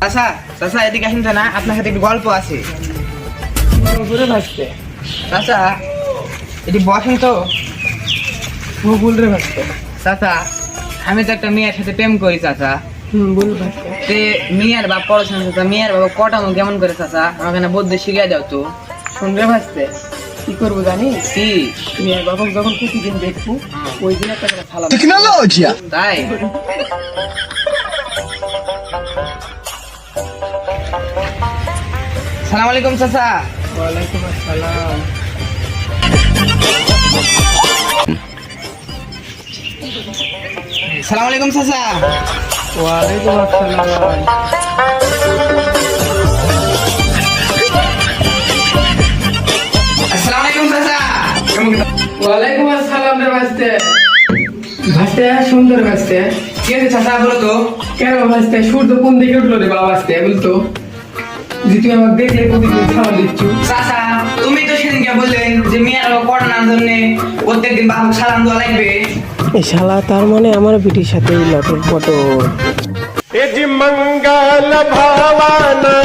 চাচা চাচা এদিকে আসেন না আপনার সাথে একটু গল্প আছে। ঘুরে ভাসতে চাচা এটি বসেন তো। ভুল রে ভাসতে চাচা আমি তো একটা মেয়ের সাথে প্রেম করি চাচা। তে মেয়ের বাপ পড়াশোনা চাচা মেয়ের বাবা কটানো কেমন করে চাচা? আমাকে না বলতে শিখিয়ে দাও তো। শুন রে ভাসতে কি করব জানিস কি? তুমি আর বাবা যখন প্রতিদিন দেখব ওই দিন একটা সালাম Tecnologia! তাই? সালাম আলাইকুম চাচা। ওয়ালাইকুম আসসালাম। সালাম আলাইকুম চাচা। ওয়ালাইকুম আসসালাম। আসসালামু আলাইকুম চাচা। ওয়ালাইকুম আসসালাম রে ভাসতে ভাসতে সুন্দর ভাসতে কি চাচা বলো তো। কেন ভাসতে সূর্য কোন দিকে উঠল রে বাবা ভাসতে বলতো? যে তুমি আমাকে দেখলে প্রতিদিন খাওয়া দিচ্ছ? চাচা তুমি তো সেদিনকে বললেন যে মেয়েরা করোনার জন্য প্রত্যেকদিন বাবু সালাম দেওয়া লাগবে। এই শালা তার মানে আমার বিটির সাথে লটর পটর এ জি মঙ্গল ভাবানা